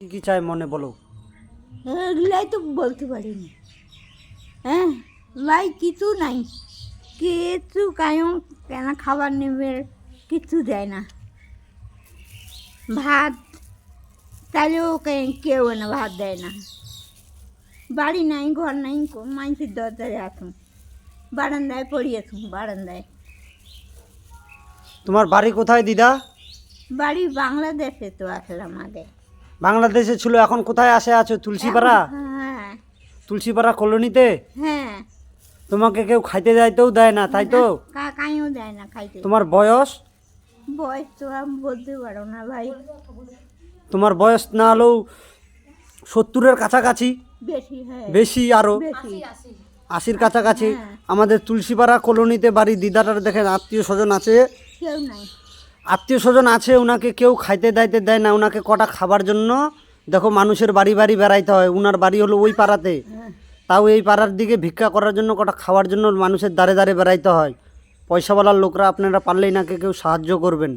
কি কি চাই মনে বলো? এগুলাই তো বলতে পারিনি। হ্যাঁ ভাই কিছু নাই। কিছু কায়ম কেন খাবার নেবে কিছু দেয় না। ভাত তাহলেও কেউ না ভাত দেয় না। বাড়ি নাই ঘর নাই মানুষের দরজায় আসুন বারান্দায় পড়ি আসুন বারান্দায়। তোমার বাড়ি কোথায় দিদা? বাড়ি বাংলাদেশে তো আসলাম আগে। বাংলাদেশে ছিল এখন কোথায় আসে আছো? তুলসীপাড়া? হ্যাঁ। তুলসীপাড়া কলোনিতে? হ্যাঁ। তোমাকে কেউ খাইতে যাইতেও দেয় না তাই তো? কা- দেয় না খাইতে। তোমার বয়স? বয়স তো আমি বলতে পারো না ভাই। তোমার বয়স না হলেও সত্তরের কাছাকাছি? বেশি হ্যাঁ। বেশি আরও আশির কাছাকাছি। আমাদের তুলসীপাড়া কলোনিতে বাড়ি দিদাটার দেখেন আত্মীয় স্বজন আছে। কেউ নাই। আত্মীয় স্বজন আছে ওনাকে কেউ খাইতে দাইতে দেয় না ওনাকে কটা খাবার জন্য? দেখো, মানুষের বাড়ি বাড়ি বেড়াইতে হয় ওনার বাড়ি হলো ওই পাড়াতে। তাও এই পাড়ার দিকে ভিক্ষা করার জন্য, কটা খাওয়ার জন্য মানুষের দ্বারে দ্বারে বেড়াইতে হয়। পয়সাওয়ালার লোকরা আপনারা পারলেই নাকি কেউ সাহায্য করবেন।